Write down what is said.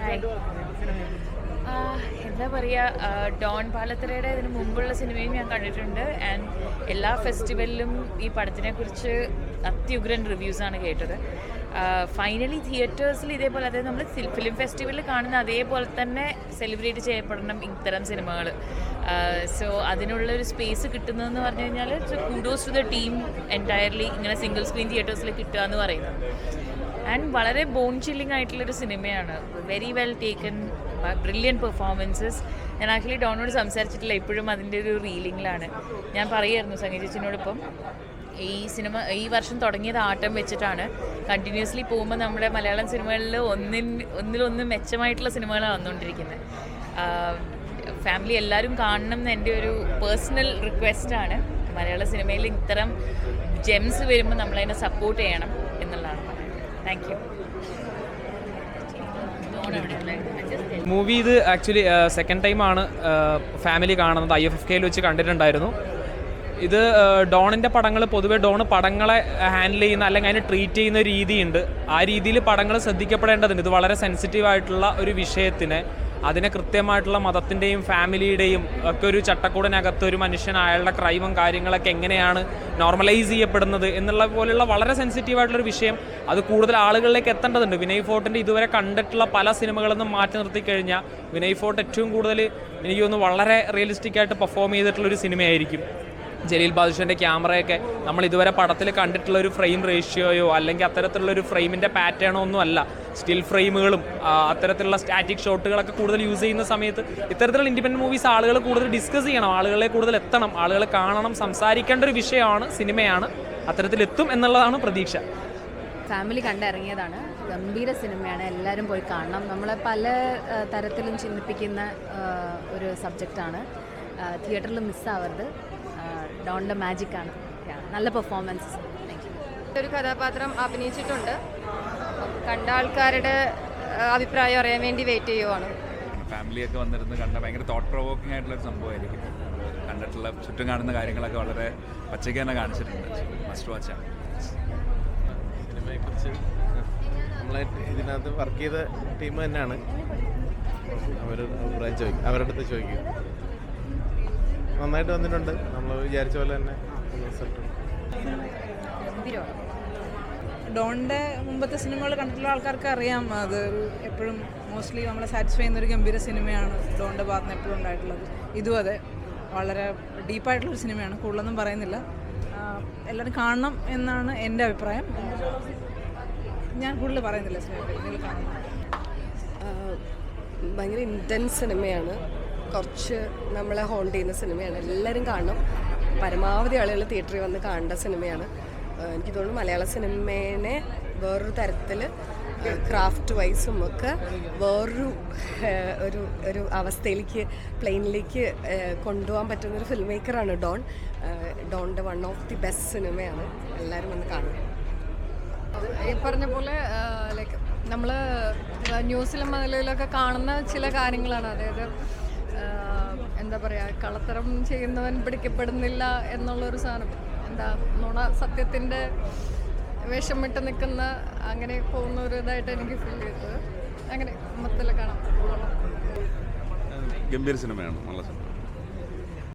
Ai. എന്താ പറയുക Don പാലത്തറയുടെ ഇതിന് മുമ്പുള്ള സിനിമയും ഞാൻ കണ്ടിട്ടുണ്ട്. ആൻഡ് എല്ലാ ഫെസ്റ്റിവലിലും ഈ പടത്തിനെ കുറിച്ച് അത്യുഗ്രൻ റിവ്യൂസാണ് കേട്ടത്. ഫൈനലി തിയേറ്റേഴ്സിൽ ഇതേപോലെ അതായത് നമ്മൾ ഫിലിം ഫെസ്റ്റിവലിൽ കാണുന്ന അതേപോലെ തന്നെ സെലിബ്രേറ്റ് ചെയ്യപ്പെടണം ഇത്തരം സിനിമകൾ സോ അതിനുള്ള ഒരു സ്പേസ് കിട്ടുന്നതെന്ന് പറഞ്ഞു കഴിഞ്ഞാൽ kudos to the team entirely ഇങ്ങനെ സിംഗിൾ സ്ക്രീൻ തിയേറ്റേഴ്സിൽ കിട്ടുക എന്ന് പറയുന്നത്. ആൻഡ് വളരെ ബോൺ ചില്ലിംഗ് ആയിട്ടുള്ളൊരു സിനിമയാണ്. Very well taken brilliant performances ഞാൻ ആക്ച്വലി ഡോണോട് സംസാരിച്ചിട്ടില്ല ഇപ്പോഴും അതിന്റെ ഒരു റീലിങ്ങിലാണ് ഞാൻ പറയുമായിരുന്നു സംഗീതച്ചിനോടൊപ്പം ഈ സിനിമ ഈ വർഷം തുടങ്ങിയത് ആട്ടം വെച്ചിട്ടാണ്. കണ്ടിന്യൂസ്ലി പോകുമ്പോൾ നമ്മുടെ മലയാളം സിനിമകളിൽ ഒന്നിൻ ഒന്നിലൊന്ന് മെച്ചമായിട്ടുള്ള സിനിമകളാണ് വന്നുകൊണ്ടിരിക്കുന്നത്. ഫാമിലി എല്ലാവരും കാണണം എന്ന് എന്റെ ഒരു പേഴ്സണൽ റിക്വസ്റ്റാണ് മലയാള സിനിമയിൽ ഇത്തരം ജെംസ് വരുമ്പോൾ നമ്മളതിനെ സപ്പോർട്ട് ചെയ്യണം എന്നുള്ളതാണ്. താങ്ക് യു മൂവി ഇത് ആക്ച്വലി സെക്കൻഡ് ടൈമാണ് ഫാമിലി കാണുന്നത്. ഐ എഫ് എഫ് കെയിൽ വെച്ച് കണ്ടിട്ടുണ്ടായിരുന്നു. ഇത് ഡോണിന്റെ പടങ്ങൾ പൊതുവേ ഡോൺ പടങ്ങളെ ഹാൻഡിൽ ചെയ്യുന്ന അല്ലെങ്കിൽ അതിനെ ട്രീറ്റ് ചെയ്യുന്ന രീതിയുണ്ട്. ആ രീതിയിൽ പടങ്ങൾ ശ്രദ്ധിക്കപ്പെടേണ്ടതുണ്ട്. ഇത് വളരെ സെൻസിറ്റീവ് ആയിട്ടുള്ള ഒരു വിഷയത്തിനെ. അതിനെ കൃത്യമായിട്ടുള്ള മതത്തിന്റെയും ഫാമിലിയുടെയും ഒക്കെ ഒരു ചട്ടക്കൂടിനകത്ത് ഒരു മനുഷ്യൻ അയാളുടെ ക്രൈമും കാര്യങ്ങളൊക്കെ എങ്ങനെയാണ് നോർമലൈസ് ചെയ്യപ്പെടുന്നത് എന്നുള്ള പോലെയുള്ള വളരെ സെൻസിറ്റീവ് ആയിട്ടുള്ളൊരു വിഷയം അത് കൂടുതൽ ആളുകളിലേക്ക് എത്തേണ്ടതുണ്ട്. വിനയ് ഫോർട്ടിന്റെ ഇതുവരെ കണ്ടിട്ടുള്ള പല സിനിമകളിൽ നിന്നും മാറ്റി നിർത്തി കഴിഞ്ഞാൽ വിനയ് ഫോർട്ട് ഏറ്റവും കൂടുതൽ എനിക്ക് തോന്നുന്നു വളരെ റിയലിസ്റ്റിക് ആയിട്ട് പെർഫോം ചെയ്തിട്ടുള്ളൊരു സിനിമയായിരിക്കും. ജലീൽ ബാദുഷന്റെ ക്യാമറയൊക്കെ നമ്മൾ ഇതുവരെ പടത്തിൽ കണ്ടിട്ടുള്ള ഒരു ഫ്രെയിം റേഷ്യോയോ അല്ലെങ്കിൽ അത്തരത്തിലുള്ള ഒരു ഫ്രെയിമിന്റെ പാറ്റേണോ ഒന്നും അല്ല. സ്റ്റിൽ ഫ്രെയിമുകളും അത്തരത്തിലുള്ള സ്റ്റാറ്റിക് ഷോട്ടുകളൊക്കെ കൂടുതൽ യൂസ് ചെയ്യുന്ന സമയത്ത് ഇത്തരത്തിലുള്ള ഇൻഡിപെൻഡന്റ് മൂവീസ് ആളുകൾ കൂടുതൽ ഡിസ്കസ് ചെയ്യണം. ആളുകളെ കൂടുതൽ എത്തണം. ആളുകൾ കാണണം. സംസാരിക്കേണ്ട ഒരു വിഷയമാണ് സിനിമയാണ്. അത്തരത്തിലെത്തും എന്നുള്ളതാണ് പ്രതീക്ഷ. ഫാമിലി കണ്ടിറങ്ങിയതാണ്. ഗംഭീര സിനിമയാണ്. എല്ലാവരും പോയി കാണണം. നമ്മളെ പല തരത്തിലും ചിന്തിപ്പിക്കുന്ന ഒരു സബ്ജക്റ്റാണ് തിയേറ്ററിൽ മിസ്സാവരുത് ഡോണിന്റെ മാജിക്കാണ് നല്ല പെർഫോമൻസ് ഒരു കഥാപാത്രം അഭിനയിച്ചിട്ടുണ്ട്. കണ്ട ആൾക്കാരുടെ അഭിപ്രായം അറിയാൻ വേണ്ടി വെയിറ്റ് ചെയ്യുവാണ്. ഫാമിലിയൊക്കെ വന്നിരുന്ന് കണ്ട ഭയങ്കര തോട്ട് പ്രൊവോക്കിംഗ് ആയിട്ടുള്ള ഒരു സംഭവമായിരിക്കും. കണ്ടിട്ടുള്ള ചുറ്റും കാണുന്ന കാര്യങ്ങളൊക്കെ വളരെ പച്ചയ്ക്ക് തന്നെ കാണിച്ചിട്ടുണ്ട്. മസ്റ്റ് വാച്ചാണ് സിനിമയെക്കുറിച്ച് നമ്മളെ ഇതിനകത്ത് വർക്ക് ചെയ്ത ടീം തന്നെയാണ്. അവർ അഭിപ്രായം ചോദിക്കും അവരുടെ അടുത്ത് ചോദിക്കും. നന്നായിട്ട് വന്നിട്ടുണ്ട്. നമ്മൾ വിചാരിച്ച പോലെ തന്നെ റിസൾട്ട് ഡോണിന്റെ മുമ്പത്തെ സിനിമകൾ കണ്ടിട്ടുള്ള ആൾക്കാർക്ക് അറിയാം. അത് എപ്പോഴും മോസ്റ്റ്ലി നമ്മളെ സാറ്റിസ്ഫൈ ചെയ്യുന്ന ഒരു ഗംഭീര സിനിമയാണ് ഡോണിന്റെ ഭാഗത്ത് നിന്ന് എപ്പോഴും ഉണ്ടായിട്ടുള്ളത്. ഇതും അതെ. വളരെ ഡീപ്പായിട്ടുള്ളൊരു സിനിമയാണ്. കൂടുതലൊന്നും പറയുന്നില്ല. എല്ലാവരും കാണണം എന്നാണ് എന്റെ അഭിപ്രായം. ഞാൻ കൂടുതൽ പറയുന്നില്ല സിനിമ നിങ്ങൾ കാണണം ആഹ് ഭയങ്കര ഇന്റൻസ് സിനിമയാണ്. കുറച്ച് നമ്മളെ ഹോണ്ട് ചെയ്യുന്ന സിനിമയാണ്. എല്ലാവരും കാണണം പരമാവധി ആളുകൾ തിയേറ്ററിൽ വന്ന് കാണേണ്ട സിനിമയാണ്. എനിക്ക് തോന്നുന്നു മലയാള സിനിമേനെ വേറൊരു തരത്തിൽ ക്രാഫ്റ്റ് വൈസും ഒക്കെ വേറൊരു ഒരു ഒരു അവസ്ഥയിലേക്ക് പ്ലെയിനിലേക്ക് കൊണ്ടുപോകാൻ പറ്റുന്ന ഒരു ഫിലിം മേക്കറാണ് ഡോൺ ഡോണിന്റെ വൺ ഓഫ് ദി ബെസ്റ്റ് സിനിമയാണ്. എല്ലാവരും വന്ന് കാണണം ഈ പറഞ്ഞ പോലെ ലൈക്ക് നമ്മൾ ന്യൂസിലും അതിലൊക്കെ കാണുന്ന ചില കാര്യങ്ങളാണ്. അതായത് എന്താ പറയുക കള്ളത്തരം ചെയ്യുന്നവൻ പിടിക്കപ്പെടുന്നില്ല എന്നുള്ളൊരു സാധനം. എന്താ നുണ സത്യത്തിന്റെ വേഷം വിട്ട് നിൽക്കുന്ന അങ്ങനെ പോകുന്ന ഒരു ഇതായിട്ട് എനിക്ക് ഫീൽ ചെയ്തത്. അങ്ങനെ മൊത്തത്തിൽ കാണാം. ഗംഭീര സിനിമയാണ് നല്ല സിനിമ.